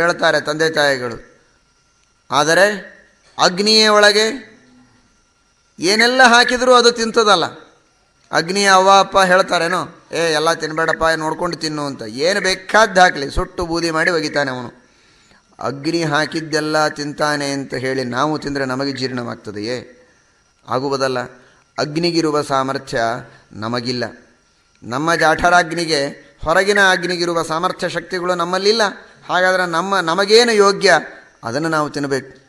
ಹೇಳ್ತಾರೆ ತಂದೆ ತಾಯಿಗಳು. ಆದರೆ ಅಗ್ನಿಯ ಒಳಗೆ ಏನೆಲ್ಲ ಹಾಕಿದರೂ ಅದು ತಿಂತದಲ್ಲ. ಅಗ್ನಿ ಅವ್ವ, ಅಪ್ಪ ಹೇಳ್ತಾರೇನೋ, ಏ, ಎಲ್ಲ ತಿನ್ಬೇಡಪ್ಪ, ನೋಡ್ಕೊಂಡು ತಿನ್ನು ಅಂತ. ಏನು ಬೇಕಾದ್ದು ಹಾಕಲಿ, ಸುಟ್ಟು ಬೂದಿ ಮಾಡಿ ಒಗಿತಾನೆ ಅವನು. ಅಗ್ನಿ ಹಾಕಿದ್ದೆಲ್ಲ ತಿಂತಾನೆ ಅಂತ ಹೇಳಿ ನಾವು ತಿಂದರೆ ನಮಗೆ ಜೀರ್ಣವಾಗ್ತದೆಯೇ? ಆಗುವುದಲ್ಲ. ಅಗ್ನಿಗಿರುವ ಸಾಮರ್ಥ್ಯ ನಮಗಿಲ್ಲ. ನಮ್ಮ ಜಾಠರಾಗ್ನಿಗೆ ಹೊರಗಿನ ಅಗ್ನಿಗಿರುವ ಸಾಮರ್ಥ್ಯ ಶಕ್ತಿಗಳು ನಮ್ಮಲ್ಲಿಲ್ಲ. ಹಾಗಾದರೆ ನಮ್ಮ, ನಮಗೇನು ಯೋಗ್ಯ? ಅದನ್ನು ನಾವು ತಿನ್ನಬೇಕು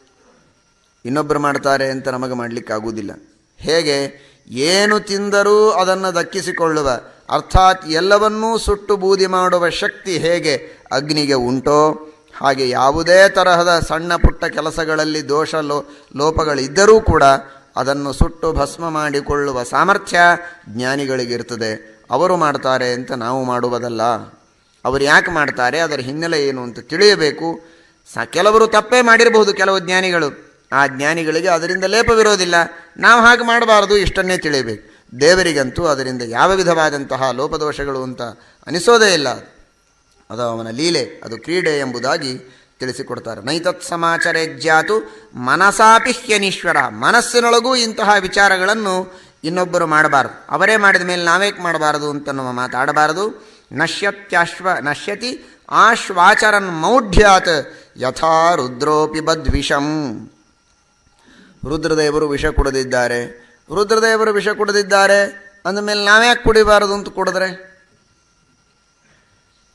ಇನ್ನೊಬ್ಬರು ಮಾಡ್ತಾರೆ ಅಂತ ನಮಗೆ ಮಾಡಲಿಕ್ಕಾಗುವುದಿಲ್ಲ ಹೇಗೆ? ಏನು ತಿಂದರೂ ಅದನ್ನು ದಕ್ಕಿಸಿಕೊಳ್ಳುವ. ಅರ್ಥಾತ್ ಎಲ್ಲವನ್ನೂ ಸುಟ್ಟು ಬೂದಿ ಮಾಡುವ ಶಕ್ತಿ ಹೇಗೆ? ಅಗ್ನಿಗೆ ಉಂಟೋ? ಹಾಗೆ ಯಾವುದೇ ತರಹದ ಸಣ್ಣ ಪುಟ್ಟ ಕೆಲಸಗಳಲ್ಲಿ ದೋಷ ಲೋ, ಲೋಪಗಳಿದ್ದರೂ ಕೂಡ ಅದನ್ನು ಸುಟ್ಟು ಭಸ್ಮ ಮಾಡಿಕೊಳ್ಳುವ ಸಾಮರ್ಥ್ಯ ಜ್ಞಾನಿಗಳಿಗಿರ್ತದೆ. ಅವರು ಮಾಡ್ತಾರೆ ಅಂತ ನಾವು ಮಾಡುವುದಲ್ಲ. ಅವರು ಯಾಕೆ ಮಾಡ್ತಾರೆ, ಅದರ ಹಿನ್ನೆಲೆ ಏನು ಅಂತ ತಿಳಿಯಬೇಕು. ಸ ಕೆಲವರು ತಪ್ಪೇ ಮಾಡಿರಬಹುದು ಕೆಲವು ಜ್ಞಾನಿಗಳು. ಆ ಜ್ಞಾನಿಗಳಿಗೆ ಅದರಿಂದ ಲೇಪವಿರೋದಿಲ್ಲ ನಾವು ಹಾಗೆ ಮಾಡಬಾರದು, ಇಷ್ಟನ್ನೇ ತಿಳಿಯಬೇಕು. ದೇವರಿಗಂತೂ ಅದರಿಂದ ಯಾವ ವಿಧವಾದಂತಹ ಲೋಪದೋಷಗಳು ಅಂತ ಅನಿಸೋದೇ ಇಲ್ಲ. ಅದು ಅವನ ಲೀಲೆ, ಅದು ಕ್ರೀಡೆ ಎಂಬುದಾಗಿ ತಿಳಿಸಿಕೊಡ್ತಾರೆ. ನೈತತ್ ಸಮಾಚಾರೇ ಜ್ಞಾತು ಮನಸಾಪಿ ಹ್ಯನೀಶ್ವರ. ಮನಸ್ಸಿನೊಳಗೂ ಇಂತಹ ವಿಚಾರಗಳನ್ನು ಇನ್ನೊಬ್ಬರು ಮಾಡಬಾರದು. ಅವರೇ ಮಾಡಿದ ಮೇಲೆ ನಾವೇಕೆ ಮಾಡಬಾರದು ಅಂತ ನಮ್ಮ ಮಾತಾಡಬಾರದು. ನಶ್ಯತ್ಯಾಶ್ವ ನಶ್ಯತಿ ಆಶ್ವಾಚರನ್ ಮೌಢ್ಯಾತ್ ಯಥಾ ರುದ್ರೋಪಿ ಬದ್ವಿಷಂ. ರುದ್ರದೇವರು ವಿಷ ಕುಡಿದಿದ್ದಾರೆ. ರುದ್ರದೇವರು ವಿಷ ಕುಡಿದಿದ್ದಾರೆ. ಅಂದಮೇಲೆ ನಾವ್ಯಾಕೆ ಕುಡಿಬಾರದು ಅಂತ ಕುಡಿದ್ರೆ?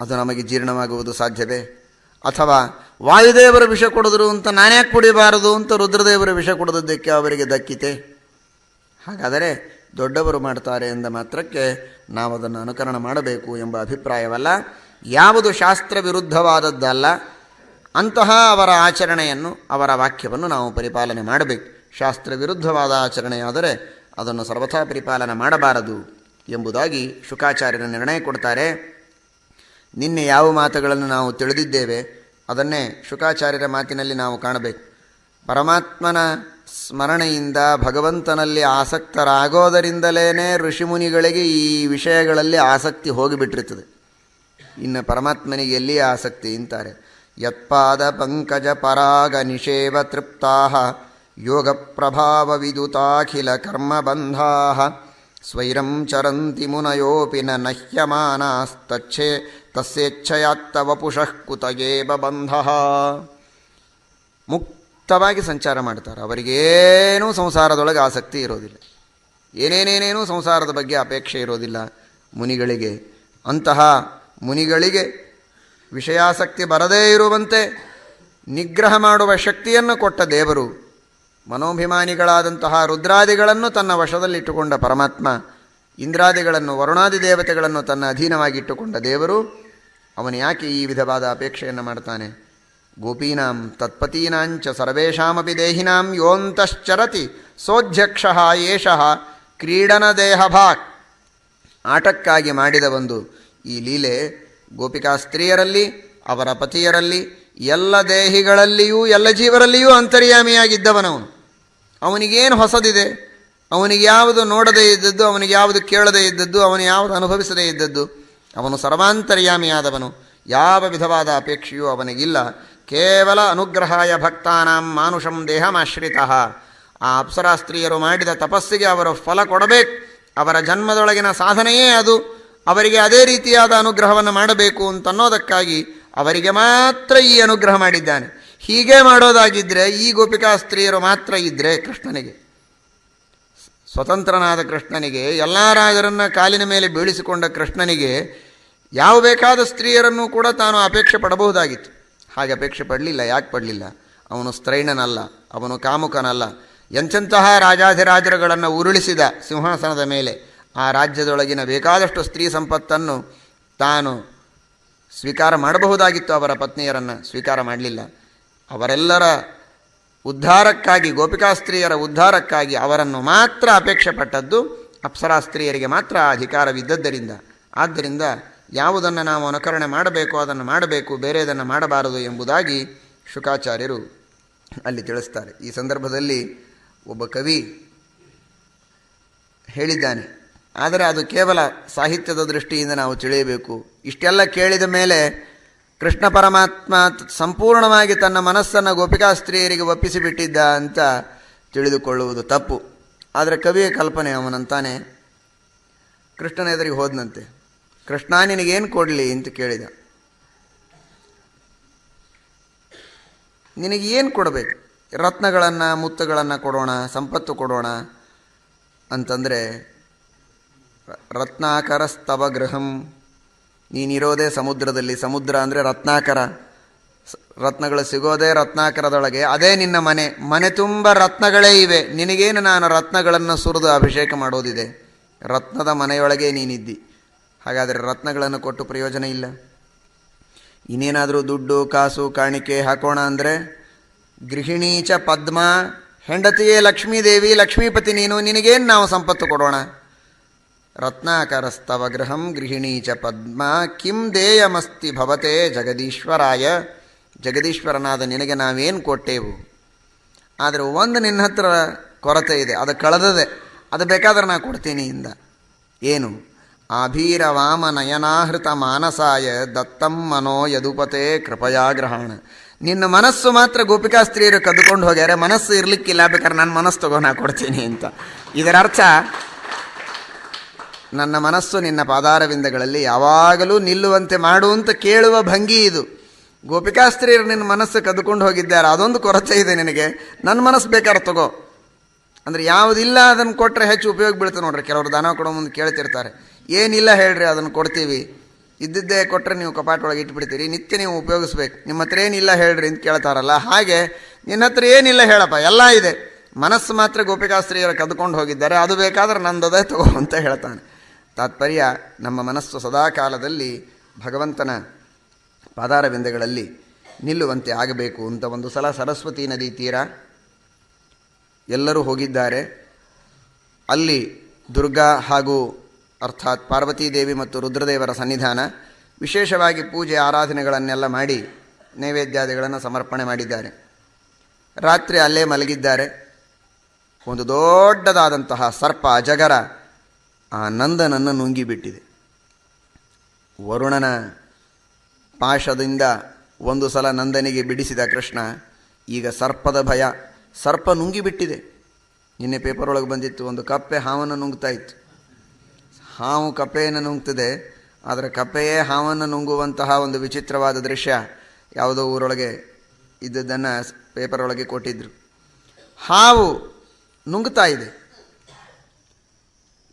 ಅದು ನಮಗೆ ಜೀರ್ಣವಾಗುವುದು ಸಾಧ್ಯವೇ? ಅಥವಾ ವಾಯುದೇವರು ವಿಷ ಕುಡಿದ್ರು ಅಂತ ನಾನ್ಯಾಕೆ ಕುಡಿಬಾರದು ಅಂತ ರುದ್ರದೇವರು ವಿಷ ಕುಡಿದದ್ದಕ್ಕೆ ಅವರಿಗೆ ದಕ್ಕಿತೆ? ಹಾಗಾದರೆ ದೊಡ್ಡವರು ಮಾಡ್ತಾರೆ ಎಂದ ಮಾತ್ರಕ್ಕೆ ನಾವು ಅದನ್ನು ಅನುಕರಣ ಮಾಡಬೇಕು ಎಂಬ ಅಭಿಪ್ರಾಯವಲ್ಲ. ಯಾವುದು ಶಾಸ್ತ್ರ ವಿರುದ್ಧವಾದದ್ದಲ್ಲ, ಅಂತಹ ಅವರ ಆಚರಣೆಯನ್ನು, ಅವರ ವಾಕ್ಯವನ್ನು ನಾವು ಪರಿಪಾಲನೆ ಮಾಡಬೇಕು. ಶಾಸ್ತ್ರ ವಿರುದ್ಧವಾದ ಆಚರಣೆಯಾದರೆ ಅದನ್ನು ಸರ್ವಥಾ ಪರಿಪಾಲನೆ ಮಾಡಬಾರದು ಎಂಬುದಾಗಿ ಶುಕಾಚಾರ್ಯರು ನಿರ್ಣಯ ಕೊಡ್ತಾರೆ. ನಿನ್ನೆ ಯಾವ ಮಾತುಗಳನ್ನು ನಾವು ತಿಳಿದಿದ್ದೇವೆ, ಅದನ್ನೇ ಶುಕಾಚಾರ್ಯರ ಮಾತಿನಲ್ಲಿ ನಾವು ಕಾಣಬೇಕು. ಪರಮಾತ್ಮನ ಸ್ಮರಣೆಯಿಂದ ಭಗವಂತನಲ್ಲಿ ಆಸಕ್ತರಾಗೋದರಿಂದಲೇ ಋಷಿಮುನಿಗಳಿಗೆ ಈ ವಿಷಯಗಳಲ್ಲಿ ಆಸಕ್ತಿ ಹೋಗಿಬಿಟ್ಟಿರ್ತದೆ ಇನ್ನು ಪರಮಾತ್ಮನಿಗೆ ಎಲ್ಲಿ ಆಸಕ್ತಿ ಅಂತಾರೆ ಯತ್ಪಾದ ಪಂಕಜ ಪರಾಗ ನಿಷೇವ ತೃಪ್ತಾ ಯೋಗ ಪ್ರಭಾವ ವಿದುತಾಖಿಲ ಕರ್ಮಬಂಧಾ ಸ್ವೈರಂ ಚರಂತಿ ಮುನಯೋಪಿ ನಹ್ಯಮಾನಾಸ್ತಚ್ಛೇ ತಸ್ಯೇಚ್ಛಯಾತ್ತ ಕುತಗೇಬ ಬಂಧ. ಮುಕ್ತವಾಗಿ ಸಂಚಾರ ಮಾಡ್ತಾರೆ. ಅವರಿಗೇನೂ ಸಂಸಾರದೊಳಗೆ ಆಸಕ್ತಿ ಇರೋದಿಲ್ಲ. ಏನೇನೇನೇನೂ ಸಂಸಾರದ ಬಗ್ಗೆ ಅಪೇಕ್ಷೆ ಇರೋದಿಲ್ಲ ಮುನಿಗಳಿಗೆ. ಅಂತಹ ಮುನಿಗಳಿಗೆ ವಿಷಯಾಸಕ್ತಿ ಬರದೇ ಇರುವಂತೆ ನಿಗ್ರಹ ಮಾಡುವ ಶಕ್ತಿಯನ್ನು ಕೊಟ್ಟ ದೇವರು ಮನೋಭಿಮಾನಿಗಳಾದಂತಹ ರುದ್ರಾದಿಗಳನ್ನು ತನ್ನ ವಶದಲ್ಲಿಟ್ಟುಕೊಂಡ ಪರಮಾತ್ಮ, ಇಂದ್ರಾದಿಗಳನ್ನು, ವರುಣಾದಿ ದೇವತೆಗಳನ್ನು ತನ್ನ ಅಧೀನವಾಗಿಟ್ಟುಕೊಂಡ ದೇವರು, ಅವನು ಯಾಕೆ ಈ ವಿಧವಾದ ಅಪೇಕ್ಷೆಯನ್ನು ಮಾಡ್ತಾನೆ? ಗೋಪೀನಾಂ ತತ್ಪತೀನಾಂಚ ಸರ್ವೇಷಾಮಪಿ ದೇಹಿನಾಂ ಯೋಂತಶ್ಚರತಿ ಸೋಧ್ಯಕ್ಷ ಏಷಃ ಕ್ರೀಡನ ದೇಹಭಾಕ್ ಆಟಕ್ಕಾಗಿ ಮಾಡಿದ ಒಂದು ಈ ಲೀಲೆ ಗೋಪಿಕಾ ಸ್ತ್ರೀಯರಲ್ಲಿ, ಅವರ ಪತಿಯರಲ್ಲಿ, ಎಲ್ಲ ದೇಹಿಗಳಲ್ಲಿಯೂ, ಎಲ್ಲ ಜೀವರಲ್ಲಿಯೂ ಅಂತರ್ಯಾಮಿಯಾಗಿದ್ದವನವನು ಅವನಿಗೇನು ಹೊಸದಿದೆ? ಅವನಿಗೆ ಯಾವುದು ನೋಡದೇ ಇದ್ದದ್ದು, ಅವನಿಗೆ ಯಾವುದು ಕೇಳದೇ ಇದ್ದದ್ದು, ಅವನು ಯಾವುದು ಅನುಭವಿಸದೇ ಇದ್ದದ್ದು, ಅವನು ಸರ್ವಾಂತರ್ಯಾಮಿಯಾದವನು. ಯಾವ ವಿಧವಾದ ಅಪೇಕ್ಷೆಯೂ ಅವನಿಗಿಲ್ಲ. ಕೇವಲ ಅನುಗ್ರಹಾಯ ಭಕ್ತಾನಾಂ ಮಾನುಷಂ ದೇಹಮಾಶ್ರಿತ. ಆ ಅಪ್ಸರಾ ಸ್ತ್ರೀಯರು ಮಾಡಿದ ತಪಸ್ಸಿಗೆ ಅವರು ಫಲ ಕೊಡಬೇಕು. ಅವರ ಜನ್ಮದೊಳಗಿನ ಸಾಧನೆಯೇ ಅದು. ಅವರಿಗೆ ಅದೇ ರೀತಿಯಾದ ಅನುಗ್ರಹವನ್ನು ಮಾಡಬೇಕು ಅಂತನ್ನೋದಕ್ಕಾಗಿ ಅವರಿಗೆ ಮಾತ್ರ ಈ ಅನುಗ್ರಹ ಮಾಡಿದ್ದಾನೆ. ಹೀಗೆ ಮಾಡೋದಾಗಿದ್ದರೆ ಈ ಗೋಪಿಕಾ ಸ್ತ್ರೀಯರು ಮಾತ್ರ ಇದ್ದರೆ ಕೃಷ್ಣನಿಗೆ. ಸ್ವತಂತ್ರನಾದ ಕೃಷ್ಣನಿಗೆ, ಎಲ್ಲ ರಾಜರನ್ನು ಕಾಲಿನ ಮೇಲೆ ಬೀಳಿಸಿಕೊಂಡ ಕೃಷ್ಣನಿಗೆ ಯಾವ ಬೇಕಾದ ಸ್ತ್ರೀಯರನ್ನು ಕೂಡ ತಾನು ಅಪೇಕ್ಷೆ ಪಡಬಹುದಾಗಿತ್ತು. ಹಾಗೆ ಅಪೇಕ್ಷೆ ಪಡಲಿಲ್ಲ, ಯಾಕೆ ಪಡಲಿಲ್ಲ? ಅವನು ಸ್ತ್ರೈಣನಲ್ಲ, ಅವನು ಕಾಮುಕನಲ್ಲ. ಎಂಚಂತಹ ರಾಜಾಧಿರಾಜರುಗಳನ್ನು ಉರುಳಿಸಿದ ಸಿಂಹಾಸನದ ಮೇಲೆ ಆ ರಾಜ್ಯದೊಳಗಿನ ಬೇಕಾದಷ್ಟು ಸ್ತ್ರೀ ಸಂಪತ್ತನ್ನು ತಾನು ಸ್ವೀಕಾರ ಮಾಡಬಹುದಾಗಿತ್ತು. ಅವರ ಪತ್ನಿಯರನ್ನು ಸ್ವೀಕಾರ ಮಾಡಲಿಲ್ಲ. ಅವರೆಲ್ಲರ ಉದ್ಧಾರಕ್ಕಾಗಿ, ಗೋಪಿಕಾ ಸ್ತ್ರೀಯರ ಉದ್ಧಾರಕ್ಕಾಗಿ ಅವರನ್ನು ಮಾತ್ರ ಅಪೇಕ್ಷೆ ಪಟ್ಟದ್ದು ಅಪ್ಸರಾ ಸ್ತ್ರೀಯರಿಗೆ ಮಾತ್ರ ಅಧಿಕಾರವಿದ್ದದ್ದರಿಂದ. ಆದ್ದರಿಂದ ಯಾವುದನ್ನು ನಾವು ಅನುಕರಣೆ ಮಾಡಬೇಕು ಅದನ್ನು ಮಾಡಬೇಕು, ಬೇರೆದನ್ನು ಮಾಡಬಾರದು ಎಂಬುದಾಗಿ ಶುಕಾಚಾರ್ಯರು ಅಲ್ಲಿ ತಿಳಿಸ್ತಾರೆ. ಈ ಸಂದರ್ಭದಲ್ಲಿ ಒಬ್ಬ ಕವಿ ಹೇಳಿದ್ದಾನೆ, ಆದರೆ ಅದು ಕೇವಲ ಸಾಹಿತ್ಯದ ದೃಷ್ಟಿಯಿಂದ ನಾವು ತಿಳಿಯಬೇಕು. ಇಷ್ಟೆಲ್ಲ ಕೇಳಿದ ಮೇಲೆ ಕೃಷ್ಣ ಪರಮಾತ್ಮ ಸಂಪೂರ್ಣವಾಗಿ ತನ್ನ ಮನಸ್ಸನ್ನು ಗೋಪಿಕಾ ಸ್ತ್ರೀಯರಿಗೆ ಒಪ್ಪಿಸಿಬಿಟ್ಟಿದ್ದ ಅಂತ ತಿಳಿದುಕೊಳ್ಳುವುದು ತಪ್ಪು. ಆದರೆ ಕವಿಯ ಕಲ್ಪನೆ ಅವನಂತಾನೆ ಕೃಷ್ಣನ ಎದುರಿಗೆ ಹೋದನಂತೆ. ಕೃಷ್ಣ ನಿನಗೇನು ಕೊಡಲಿ ಅಂತ ಕೇಳಿದ. ನಿನಗೆ ಏನು ಕೊಡಬೇಕು? ರತ್ನಗಳನ್ನು, ಮುತ್ತುಗಳನ್ನು ಕೊಡೋಣ, ಸಂಪತ್ತು ಕೊಡೋಣ ಅಂತಂದರೆ, ರತ್ನಾಕರಸ್ತವ ಗೃಹಂ, ನೀನಿರೋದೇ ಸಮುದ್ರದಲ್ಲಿ. ಸಮುದ್ರ ಅಂದರೆ ರತ್ನಾಕರ. ರತ್ನಗಳು ಸಿಗೋದೇ ರತ್ನಾಕರದೊಳಗೆ. ಅದೇ ನಿನ್ನ ಮನೆ. ಮನೆ ತುಂಬ ರತ್ನಗಳೇ ಇವೆ. ನಿನಗೇನು ನಾನು ರತ್ನಗಳನ್ನು ಸುರಿದು ಅಭಿಷೇಕ ಮಾಡೋದಿದೆ? ರತ್ನದ ಮನೆಯೊಳಗೆ ನೀನಿದ್ದಿ. ಹಾಗಾದರೆ ರತ್ನಗಳನ್ನು ಕೊಟ್ಟು ಪ್ರಯೋಜನ ಇಲ್ಲ. ಇನ್ನೇನಾದರೂ ದುಡ್ಡು, ಕಾಸು, ಕಾಣಿಕೆ ಹಾಕೋಣ ಅಂದರೆ ಗೃಹಿಣೀಚ ಪದ್ಮ, ಹೆಂಡತಿಯೇ ಲಕ್ಷ್ಮೀದೇವಿ, ಲಕ್ಷ್ಮೀಪತಿ ನೀನು, ನಿನಗೇನು ನಾವು ಸಂಪತ್ತು ಕೊಡೋಣ? ರತ್ನಾಕರಸ್ತವ ಗೃಹಂ ಗೃಹಿಣೀಚ ಪದ್ಮ, ಕಿಂ ದೇಯಮಸ್ತಿ ಭವತೆ ಜಗದೀಶ್ವರಾಯ. ಜಗದೀಶ್ವರನಾದ ನಿನಗೆ ನಾವೇನು ಕೊಟ್ಟೆವು? ಆದರೆ ಒಂದು ನಿನ್ನ ಹತ್ರ ಕೊರತೆ ಇದೆ, ಅದು ಕಳೆದದೆ, ಅದು ಬೇಕಾದ್ರೆ ನಾ ಕೊಡ್ತೀನಿ ಇಂದ. ಏನು? ಆಭೀರವಾಮ ನಯನಾಹೃತ ಮಾನಸಾಯ ದತ್ತಂ ಮನೋ ಯದುಪತೆ ಕೃಪಯಾ ಗ್ರಹಣ ನಿನ್ನ ಮನಸ್ಸು ಮಾತ್ರ ಗೋಪಿಕಾ ಸ್ತ್ರೀಯರು ಕದ್ದುಕೊಂಡು ಹೋಗ್ಯಾರೆ, ಮನಸ್ಸು ಇರಲಿಕ್ಕಿಲ್ಲ, ಬೇಕಾದ್ರೆ ನನ್ನ ಮನಸ್ಸು ತಗೋ, ನಾ ಕೊಡ್ತೀನಿ ಅಂತ. ಇದರ ಅರ್ಥ ನನ್ನ ಮನಸ್ಸು ನಿನ್ನ ಪಾದಾರವಿಂದಗಳಲ್ಲಿ ಯಾವಾಗಲೂ ನಿಲ್ಲುವಂತೆ ಮಾಡು ಅಂತ ಕೇಳುವ ಭಂಗಿ ಇದು. ಗೋಪಿಕಾಸ್ತ್ರೀಯರು ನಿನ್ನ ಮನಸ್ಸು ಕದ್ದುಕೊಂಡು ಹೋಗಿದ್ದಾರೆ, ಅದೊಂದು ಕೊರತೆ ಇದೆ ನಿನಗೆ. ನನ್ನ ಮನಸ್ಸು ಬೇಕಾದ್ರೆ ತಗೋ. ಅಂದರೆ ಯಾವುದಿಲ್ಲ ಅದನ್ನು ಕೊಟ್ಟರೆ ಹೆಚ್ಚು ಉಪಯೋಗ ಬೀಳ್ತದೆ ನೋಡ್ರಿ. ಕೆಲವರು ದಾನ ಕೊಡೋ ಮುಂದೆ ಕೇಳ್ತಿರ್ತಾರೆ. ಏನಿಲ್ಲ ಹೇಳ್ರಿ, ಅದನ್ನು ಕೊಡ್ತೀವಿ. ಇದ್ದಿದ್ದೇ ಕೊಟ್ಟರೆ ನೀವು ಕಪಾಟೊಳಗೆ ಇಟ್ಬಿಡ್ತೀರಿ. ನಿತ್ಯ ನೀವು ಉಪಯೋಗಿಸ್ಬೇಕು. ನಿಮ್ಮ ಹತ್ರ ಏನಿಲ್ಲ ಹೇಳ್ರಿ ಅಂತ ಕೇಳ್ತಾರಲ್ಲ, ಹಾಗೆ ನಿನ್ನ ಹತ್ರ ಏನಿಲ್ಲ ಹೇಳಪ್ಪ, ಎಲ್ಲ ಇದೆ. ಮನಸ್ಸು ಮಾತ್ರ ಗೋಪಿಕಾಸ್ತ್ರೀಯರು ಕದ್ಕೊಂಡು ಹೋಗಿದ್ದಾರೆ. ಅದು ಬೇಕಾದ್ರೆ ನಂದದೇ ತಗೋ ಅಂತ ಹೇಳ್ತಾನೆ. ತಾತ್ಪರ್ಯ, ನಮ್ಮ ಮನಸ್ಸು ಸದಾ ಕಾಲದಲ್ಲಿ ಭಗವಂತನ ಪಾದಾರವಿಂದಗಳಲ್ಲಿ ನಿಲ್ಲುವಂತೆ ಆಗಬೇಕು ಅಂತ ಒಂದು ಸಲ ಸರಸ್ವತಿ ನದಿ ತೀರ ಎಲ್ಲರೂ ಹೋಗಿದ್ದಾರೆ. ಅಲ್ಲಿ ದುರ್ಗಾ ಹಾಗೂ ಅರ್ಥಾತ್ ಪಾರ್ವತೀದೇವಿ ಮತ್ತು ರುದ್ರದೇವರ ಸನ್ನಿಧಾನ ವಿಶೇಷವಾಗಿ ಪೂಜೆ ಆರಾಧನೆಗಳನ್ನೆಲ್ಲ ಮಾಡಿ ನೈವೇದ್ಯಾದಿಗಳನ್ನು ಸಮರ್ಪಣೆ ಮಾಡಿದ್ದಾರೆ. ರಾತ್ರಿ ಅಲ್ಲೇ ಮಲಗಿದ್ದಾರೆ. ಒಂದು ದೊಡ್ಡದಾದಂತಹ ಸರ್ಪ ಅಜಗರ ಆ ನಂದನನ್ನು ನುಂಗಿಬಿಟ್ಟಿದೆ. ವರುಣನ ಪಾಶದಿಂದ ಒಂದು ಸಲ ನಂದನಿಗೆ ಬಿಡಿಸಿದ ಕೃಷ್ಣ, ಈಗ ಸರ್ಪದ ಭಯ. ಸರ್ಪ ನುಂಗಿಬಿಟ್ಟಿದೆ. ನಿನ್ನೆ ಪೇಪರ್ ಒಳಗೆ ಬಂದಿತ್ತು, ಒಂದು ಕಪ್ಪೆ ಹಾವನ್ನು ನುಂಗ್ತಾ ಇತ್ತು. ಹಾವು ಕಪ್ಪೆಯನ್ನು ನುಂಗ್ತದೆ, ಆದರೆ ಕಪ್ಪೆಯೇ ಹಾವನ್ನು ನುಂಗುವಂತಹ ಒಂದು ವಿಚಿತ್ರವಾದ ದೃಶ್ಯ ಯಾವುದೋ ಊರೊಳಗೆ ಇದ್ದದ್ದನ್ನು ಪೇಪರ್ ಒಳಗೆ ಕೊಟ್ಟಿದ್ದರು ಹಾವು ನುಂಗ್ತಾ ಇದೆ.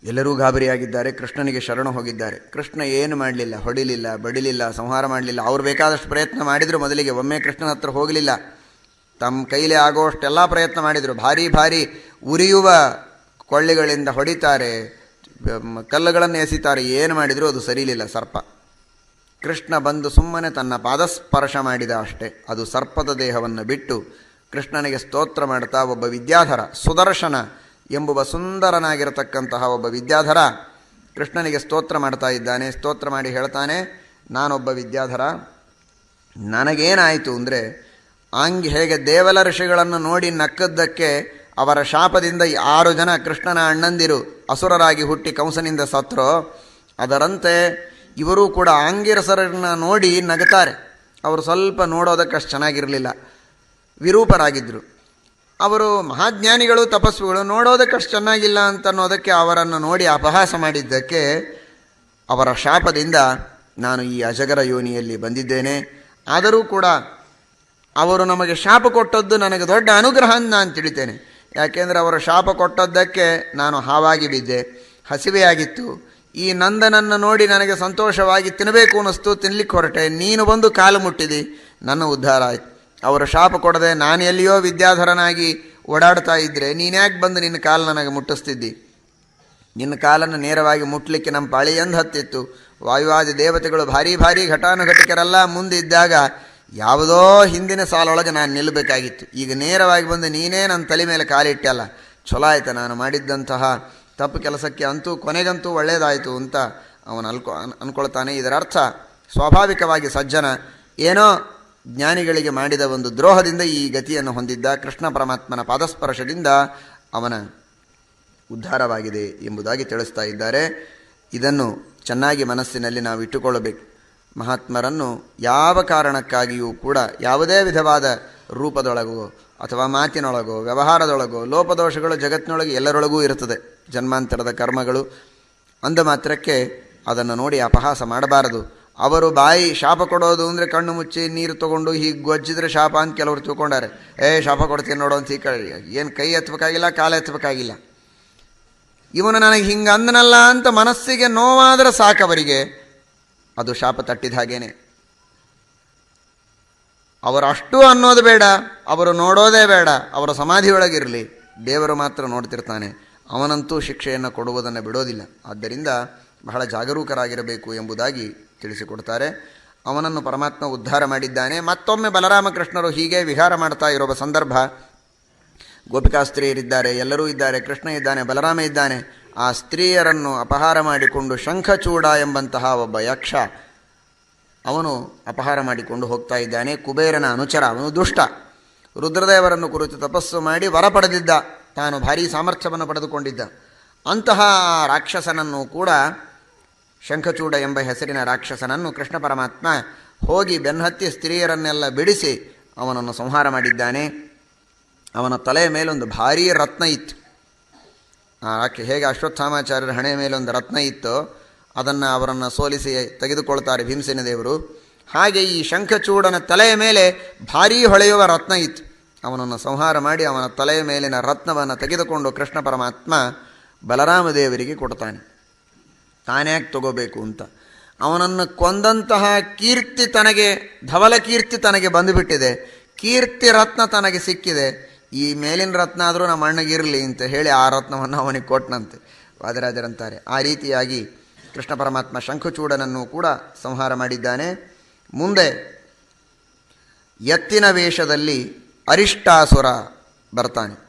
ಎಲ್ಲರೂ ಗಾಬರಿಯಾಗಿದ್ದಾರೆ, ಕೃಷ್ಣನಿಗೆ ಶರಣ ಹೋಗಿದ್ದಾರೆ. ಕೃಷ್ಣ ಏನು ಮಾಡಲಿಲ್ಲ, ಹೊಡಿಲಿಲ್ಲ, ಬಡಿಲಿಲ್ಲ, ಸಂಹಾರ ಮಾಡಲಿಲ್ಲ. ಅವ್ರು ಬೇಕಾದಷ್ಟು ಪ್ರಯತ್ನ ಮಾಡಿದರು, ಮೊದಲಿಗೆ ಒಮ್ಮೆ ಕೃಷ್ಣನ ಹತ್ರ ಹೋಗಲಿಲ್ಲ. ತಮ್ಮ ಕೈಲಿ ಆಗೋಷ್ಟೆಲ್ಲ ಪ್ರಯತ್ನ ಮಾಡಿದರು. ಭಾರಿ ಭಾರಿ ಉರಿಯುವ ಕೊಳ್ಳಿಗಳಿಂದ ಹೊಡಿತಾರೆ ಕಲ್ಲುಗಳನ್ನು ಎಸಿತಾರೆ. ಏನು ಮಾಡಿದರೂ ಅದು ಸರಿಲಿಲ್ಲ ಸರ್ಪ. ಕೃಷ್ಣ ಬಂದು ಸುಮ್ಮನೆ ತನ್ನ ಪಾದಸ್ಪರ್ಶ ಮಾಡಿದ ಅಷ್ಟೇ. ಅದು ಸರ್ಪದ ದೇಹವನ್ನು ಬಿಟ್ಟು ಕೃಷ್ಣನಿಗೆ ಸ್ತೋತ್ರ ಮಾಡ್ತಾ ಒಬ್ಬ ವಿದ್ಯಾಧರ, ಸುದರ್ಶನ ಎಂಬುವ ಸುಂದರನಾಗಿರತಕ್ಕಂತಹ ಒಬ್ಬ ವಿದ್ಯಾಧರ ಕೃಷ್ಣನಿಗೆ ಸ್ತೋತ್ರ ಮಾಡ್ತಾ ಇದ್ದಾನೆ. ಸ್ತೋತ್ರ ಮಾಡಿ ಹೇಳ್ತಾನೆ, ನಾನೊಬ್ಬ ವಿದ್ಯಾಧರ, ನನಗೇನಾಯಿತು ಅಂದರೆ ಆಂಗ್ ಹೇಗೆ ದೇವಲ ಋಷಿಗಳನ್ನು ನೋಡಿ ನಕ್ಕದ್ದಕ್ಕೆ ಅವರ ಶಾಪದಿಂದ ಆರು ಜನ ಕೃಷ್ಣನ ಅಣ್ಣಂದಿರು ಅಸುರರಾಗಿ ಹುಟ್ಟಿ ಕಂಸನಿಂದ ಸತ್ರೋ. ಅದರಂತೆ ಇವರೂ ಕೂಡ ಆಂಗಿರಸರನ್ನ ನೋಡಿ ನಗುತ್ತಾರೆ. ಅವರು ಸ್ವಲ್ಪ ನೋಡೋದಕ್ಕೆ ಅಷ್ಟು ಚೆನ್ನಾಗಿರಲಿಲ್ಲ. ವಿರೂಪರಾಗಿದ್ದರು ಅವರು ಮಹಾಜ್ಞಾನಿಗಳು, ತಪಸ್ವಿಗಳು ನೋಡೋದಕ್ಕೆ ಅಷ್ಟು ಚೆನ್ನಾಗಿಲ್ಲ ಅಂತನ್ನೋದಕ್ಕೆ ಅವರನ್ನು ನೋಡಿ ಅಪಹಾಸ ಮಾಡಿದ್ದಕ್ಕೆ ಅವರ ಶಾಪದಿಂದ ನಾನು ಈ ಅಜಗರ ಯೋನಿಯಲ್ಲಿ ಬಂದಿದ್ದೇನೆ. ಆದರೂ ಕೂಡ ಅವರು ನಮಗೆ ಶಾಪ ಕೊಟ್ಟದ್ದು ನನಗೆ ದೊಡ್ಡ ಅನುಗ್ರಹ ಅಂತ ನಾನು ತಿಳಿತೇನೆ. ಯಾಕೆಂದರೆ ಅವರು ಶಾಪ ಕೊಟ್ಟದ್ದಕ್ಕೆ ನಾನು ಹಾವಾಗಿ ಬಿದ್ದೆ, ಹಸಿವೆಯಾಗಿತ್ತು. ಈ ನಂದನನ್ನು ನೋಡಿ ನನಗೆ ಸಂತೋಷವಾಗಿ ತಿನ್ನಬೇಕು ಅನ್ನಿಸ್ತು, ತಿನ್ಲಿಕ್ಕೆ ಹೊರಟೆ. ನೀನು ಬಂದು ಕಾಲು ಮುಟ್ಟಿದಿ, ನನ್ನ ಉದ್ಧಾರ ಆಯ್ತು. ಅವರು ಶಾಪ ಕೊಡದೆ ನಾನು ಎಲ್ಲಿಯೋ ವಿದ್ಯಾಧರನಾಗಿ ಓಡಾಡ್ತಾ ಇದ್ದರೆ ನೀನ್ಯಾಕೆ ಬಂದು ನಿನ್ನ ಕಾಲು ನನಗೆ ಮುಟ್ಟಿಸ್ತಿದ್ದಿ? ನಿನ್ನ ಕಾಲನ್ನು ನೇರವಾಗಿ ಮುಟ್ಟಲಿಕ್ಕೆ ನಮ್ಮ ಪಾಳಿ ಹತ್ತಿತ್ತು. ವಾಯುವಾದಿ ದೇವತೆಗಳು ಭಾರಿ ಭಾರಿ ಘಟಾನುಘಟಿಕರೆಲ್ಲ ಮುಂದಿದ್ದಾಗ ಯಾವುದೋ ಹಿಂದಿನ ಸಾಲೊಳಗೆ ನಾನು ನಿಲ್ಲಬೇಕಾಗಿತ್ತು. ಈಗ ನೇರವಾಗಿ ಬಂದು ನೀನೇ ನನ್ನ ತಲೆ ಮೇಲೆ ಕಾಲಿಟ್ಟಲ್ಲ ಛಲೋ ಆಯ್ತು ನಾನು ಮಾಡಿದ್ದಂತಹ ತಪ್ಪು ಕೆಲಸಕ್ಕೆ ಅಂತೂ ಕೊನೆಗಂತೂ ಒಳ್ಳೆಯದಾಯಿತು ಅಂತ ಅವನು ಅಲ್ಕೊ ಅನ್- ಅನ್ಕೊಳ್ತಾನೆ. ಇದರ ಅರ್ಥ ಸ್ವಾಭಾವಿಕವಾಗಿ ಸಜ್ಜನ ಏನೋ ಜ್ಞಾನಿಗಳಿಗೆ ಮಾಡಿದ ಒಂದು ದ್ರೋಹದಿಂದ ಈ ಗತಿಯನ್ನು ಹೊಂದಿದ್ದ ಕೃಷ್ಣ ಪರಮಾತ್ಮನ ಪಾದಸ್ಪರ್ಶದಿಂದ ಅವನ ಉದ್ಧಾರವಾಗಿದೆ ಎಂಬುದಾಗಿ ತಿಳಿಸ್ತಾ ಇದ್ದಾರೆ. ಇದನ್ನು ಚೆನ್ನಾಗಿ ಮನಸ್ಸಿನಲ್ಲಿ ನಾವು ಇಟ್ಟುಕೊಳ್ಳಬೇಕು. ಮಹಾತ್ಮರನ್ನು ಯಾವ ಕಾರಣಕ್ಕಾಗಿಯೂ ಕೂಡ ಯಾವುದೇ ವಿಧವಾದ ರೂಪದೊಳಗೋ ಅಥವಾ ಮಾತಿನೊಳಗೋ, ವ್ಯವಹಾರದೊಳಗೋ, ಲೋಪದೋಷಗಳು ಜಗತ್ತಿನೊಳಗೆ ಎಲ್ಲರೊಳಗೂ ಇರುತ್ತದೆ. ಜನ್ಮಾಂತರದ ಕರ್ಮಗಳು. ಅಂದ ಮಾತ್ರಕ್ಕೆ ಅದನ್ನು ನೋಡಿ ಅಪಹಾಸ ಮಾಡಬಾರದು. ಅವರು ಬಾಯಿ ಶಾಪ ಕೊಡೋದು ಅಂದರೆ ಕಣ್ಣು ಮುಚ್ಚಿ ನೀರು ತಗೊಂಡು ಹೀಗೆ ಗೊಜ್ಜಿದ್ರೆ ಶಾಪ ಅಂತ ಕೆಲವರು ತಿಳ್ಕೊಂಡಾರೆ. ಏ, ಶಾಪ ಕೊಡ್ತೀನಿ ನೋಡೋ ಅಂತ ಹೀಗೆ ಏನು ಕೈ ಎತ್ತಬೇಕಾಗಿಲ್ಲ ಕಾಲು ಎತ್ತಬೇಕಾಗಿಲ್ಲ ಇವನು ನನಗೆ ಹಿಂಗೆ ಅಂದನಲ್ಲ ಅಂತ ಮನಸ್ಸಿಗೆ ನೋವಾದರೆ ಸಾಕವರಿಗೆ ಅದು ಶಾಪ ತಟ್ಟಿದ ಹಾಗೇನೆ. ಅವರು ಅಷ್ಟು ಅನ್ನೋದು ಬೇಡ, ಅವರು ನೋಡೋದೇ ಬೇಡ, ಅವರ ಸಮಾಧಿಯೊಳಗಿರಲಿ. ದೇವರು ಮಾತ್ರ ನೋಡ್ತಿರ್ತಾನೆ, ಅವನಂತೂ ಶಿಕ್ಷೆಯನ್ನು ಕೊಡುವುದನ್ನು ಬಿಡೋದಿಲ್ಲ. ಆದ್ದರಿಂದ ಬಹಳ ಜಾಗರೂಕರಾಗಿರಬೇಕು ಎಂಬುದಾಗಿ ತಿಳಿಸಿಕೊಡ್ತಾರೆ. ಅವನನ್ನು ಪರಮಾತ್ಮ ಉದ್ಧಾರ ಮಾಡಿದ್ದಾನೆ. ಮತ್ತೊಮ್ಮೆ ಬಲರಾಮಕೃಷ್ಣರು ಹೀಗೆ ವಿಹಾರ ಮಾಡ್ತಾ ಇರುವ ಸಂದರ್ಭ. ಗೋಪಿಕಾಸ್ತ್ರೀಯರಿದ್ದಾರೆ, ಎಲ್ಲರೂ ಇದ್ದಾರೆ, ಕೃಷ್ಣ ಇದ್ದಾನೆ, ಬಲರಾಮ ಇದ್ದಾನೆ. ಆ ಸ್ತ್ರೀಯರನ್ನು ಅಪಹಾರ ಮಾಡಿಕೊಂಡು ಶಂಖಚೂಡ ಎಂಬಂತಹ ಒಬ್ಬ ಯಕ್ಷ ಅವನು ಅಪಹಾರ ಮಾಡಿಕೊಂಡು ಹೋಗ್ತಾ ಇದ್ದಾನೆ. ಕುಬೇರನ ಅನುಚರ, ಅವನು ದುಷ್ಟ. ರುದ್ರದೇವರನ್ನು ಕುರಿತು ತಪಸ್ಸು ಮಾಡಿ ವರ ಪಡೆದಿದ್ದ. ತಾನು ಭಾರೀ ಸಾಮರ್ಥ್ಯವನ್ನು ಪಡೆದುಕೊಂಡಿದ್ದ. ಅಂತಹ ರಾಕ್ಷಸನನ್ನು ಕೂಡ ಶಂಖಚೂಡ ಎಂಬ ಹೆಸರಿನ ರಾಕ್ಷಸನನ್ನು ಕೃಷ್ಣ ಪರಮಾತ್ಮ ಹೋಗಿ ಬೆನ್ನತ್ತಿ ಸ್ತ್ರೀಯರನ್ನೆಲ್ಲ ಬಿಡಿಸಿ ಅವನನ್ನು ಸಂಹಾರ ಮಾಡಿದ್ದಾನೆ. ಅವನ ತಲೆಯ ಮೇಲೊಂದು ಭಾರೀ ರತ್ನ ಇತ್ತು. ಆಕೆ ಹೇಗೆ ಅಶ್ವತ್ಥಾಮಾಚಾರ್ಯರ ಹಣೆಯ ಒಂದು ರತ್ನ ಇತ್ತೋ ಅದನ್ನು ಅವರನ್ನು ಸೋಲಿಸಿ ತೆಗೆದುಕೊಳ್ತಾರೆ ಭೀಮಸೇನ ದೇವರು. ಹಾಗೆ ಈ ಶಂಖಚೂಡನ ತಲೆಯ ಮೇಲೆ ಭಾರೀ ಹೊಳೆಯುವ ರತ್ನ ಇತ್ತು. ಅವನನ್ನು ಸಂಹಾರ ಮಾಡಿ ಅವನ ತಲೆಯ ಮೇಲಿನ ರತ್ನವನ್ನು ತೆಗೆದುಕೊಂಡು ಕೃಷ್ಣ ಪರಮಾತ್ಮ ಬಲರಾಮ ದೇವರಿಗೆ ಕೊಡ್ತಾನೆ. ತಾನ್ಯಾಕೆ ತಗೋಬೇಕು ಅಂತ. ಅವನನ್ನು ಕೊಂದಂತಹ ಕೀರ್ತಿ ತನಗೆ ಧವಲ ಕೀರ್ತಿ ತನಗೆ ಬಂದುಬಿಟ್ಟಿದೆ. ಕೀರ್ತಿ ರತ್ನ ತನಗೆ ಸಿಕ್ಕಿದೆ. ಈ ಮೇಲಿನ ರತ್ನ ಆದರೂ ನಮ್ಮ ಅಣ್ಣಗಿರಲಿ ಅಂತ ಹೇಳಿ ಆ ರತ್ನವನ್ನು ಅವನಿಗೆ ಕೊಟ್ಟನಂತೆ ವಾದರಾಜರಂತಾರೆ ಆ ರೀತಿಯಾಗಿ ಕೃಷ್ಣ ಪರಮಾತ್ಮ ಶಂಖುಚೂಡನನ್ನು ಕೂಡ ಸಂಹಾರ ಮಾಡಿದ್ದಾನೆ. ಮುಂದೆ ಎತ್ತಿನ ವೇಷದಲ್ಲಿ ಅರಿಷ್ಟಾಸುರ ಬರ್ತಾನೆ.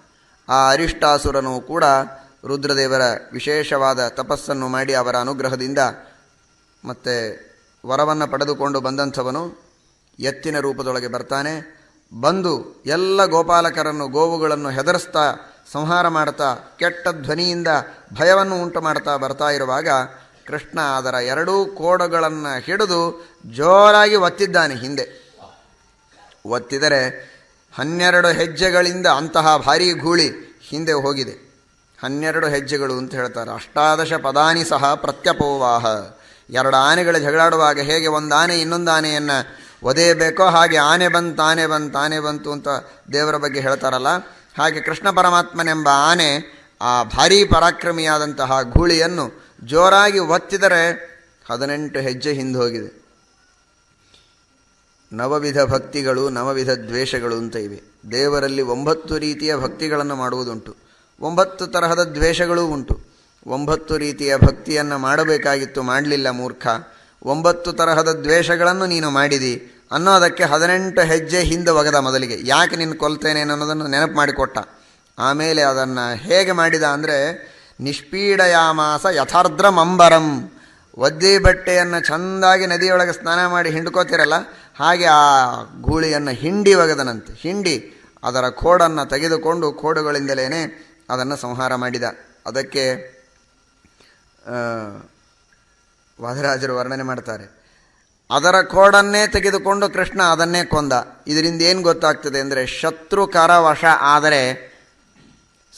ಆ ಅರಿಷ್ಟಾಸುರನು ಕೂಡ ರುದ್ರದೇವರ ವಿಶೇಷವಾದ ತಪಸ್ಸನ್ನು ಮಾಡಿ ಅವರ ಅನುಗ್ರಹದಿಂದ ಮತ್ತೆ ವರವನ್ನು ಪಡೆದುಕೊಂಡು ಬಂದಂಥವನು ಎತ್ತಿನ ರೂಪದೊಳಗೆ ಬರ್ತಾನೆ. ಬಂದು ಎಲ್ಲ ಗೋಪಾಲಕರನ್ನು, ಗೋವುಗಳನ್ನು ಹೆದರಿಸ್ತಾ, ಸಂಹಾರ ಮಾಡ್ತಾ, ಕೆಟ್ಟ ಧ್ವನಿಯಿಂದ ಭಯವನ್ನು ಉಂಟು ಮಾಡ್ತಾ ಬರ್ತಾ ಇರುವಾಗ ಕೃಷ್ಣ ಅದರ ಎರಡೂ ಕೋಡಗಳನ್ನು ಹಿಡಿದು ಜೋರಾಗಿ ಒತ್ತಿದ್ದಾನೆ ಹಿಂದೆ. ಒತ್ತಿದರೆ ಹನ್ನೆರಡು ಹೆಜ್ಜೆಗಳಿಂದ ಅಂತಹ ಭಾರೀ ಗೂಳಿ ಹಿಂದೆ ಹೋಗಿದೆ. ಹನ್ನೆರಡು ಹೆಜ್ಜೆಗಳು ಅಂತ ಹೇಳ್ತಾರೆ. ಅಷ್ಟಾದಶ ಪದಾನಿ ಸಹ ಪ್ರತ್ಯಪೋವಾಹ. ಎರಡು ಆನೆಗಳು ಜಗಳಾಡುವಾಗ ಹೇಗೆ ಒಂದು ಆನೆ ಇನ್ನೊಂದು ಆನೆಯನ್ನು ಒದೆಯಬೇಕೋ ಹಾಗೆ ಆನೆ ಬಂತು ಆನೆ ಬಂತು ಆನೆ ಬಂತು ಅಂತ ದೇವರ ಬಗ್ಗೆ ಹೇಳ್ತಾರಲ್ಲ. ಹಾಗೆ ಕೃಷ್ಣ ಪರಮಾತ್ಮನೆಂಬ ಆನೆ ಆ ಭಾರೀ ಪರಾಕ್ರಮಿಯಾದಂತಹ ಗೂಳಿಯನ್ನು ಜೋರಾಗಿ ಒತ್ತಿದರೆ ಹದಿನೆಂಟು ಹೆಜ್ಜೆ ಹಿಂದೆ ಹೋಗಿದೆ. ನವವಿಧ ಭಕ್ತಿಗಳು, ನವವಿಧ ದ್ವೇಷಗಳು ಅಂತ ಇವೆ. ದೇವರಲ್ಲಿ ಒಂಬತ್ತು ರೀತಿಯ ಭಕ್ತಿಗಳನ್ನು ಮಾಡುವುದುಂಟು. ಒಂಬತ್ತು ತರಹದ ದ್ವೇಷಗಳೂ ಉಂಟು. ಒಂಬತ್ತು ರೀತಿಯ ಭಕ್ತಿಯನ್ನು ಮಾಡಬೇಕಾಗಿತ್ತು, ಮಾಡಲಿಲ್ಲ ಮೂರ್ಖ. ಒಂಬತ್ತು ತರಹದ ದ್ವೇಷಗಳನ್ನು ನೀನು ಮಾಡಿದಿ. ಅನ್ನೋದಕ್ಕೆ ಹದಿನೆಂಟು ಹೆಜ್ಜೆ ಹಿಂದೆ ಒಗೆದ ಮೊದಲಿಗೆ. ಯಾಕೆ ನಿನ್ನ ಕೊಲ್ತೇನೆ ಅನ್ನೋದನ್ನು ನೆನಪು ಮಾಡಿಕೊಟ್ಟ. ಆಮೇಲೆ ಅದನ್ನು ಹೇಗೆ ಮಾಡಿದ ಅಂದರೆ, ನಿಷ್ಪೀಡಯಾಮಾಸ ಯಥಾರ್ದ್ರಮಂಬರಂ. ಒದ್ದೆ ಬಟ್ಟೆಯನ್ನು ಚೆಂದಾಗಿ ನದಿಯೊಳಗೆ ಸ್ನಾನ ಮಾಡಿ ಹಿಂಡ್ಕೋತಿರಲ್ಲ, ಹಾಗೆ ಆ ಗೂಳಿಯನ್ನು ಹಿಂಡಿ ಒಗೆದನಂತೆ. ಹಿಂಡಿ ಅದರ ಕೋಡನ್ನು ತೆಗೆದುಕೊಂಡು ಕೋಡುಗಳಿಂದಲೇ ಅದನ್ನು ಸಂಹಾರ ಮಾಡಿದ. ಅದಕ್ಕೆ ವಾದರಾಜರು ವರ್ಣನೆ ಮಾಡ್ತಾರೆ. ಅದರ ಕೋಡನ್ನೇ ತೆಗೆದುಕೊಂಡು ಕೃಷ್ಣ ಅದನ್ನೇ ಕೊಂದ. ಇದರಿಂದ ಏನು ಗೊತ್ತಾಗ್ತದೆ ಅಂದರೆ ಶತ್ರು ಕರವಶ ಆದರೆ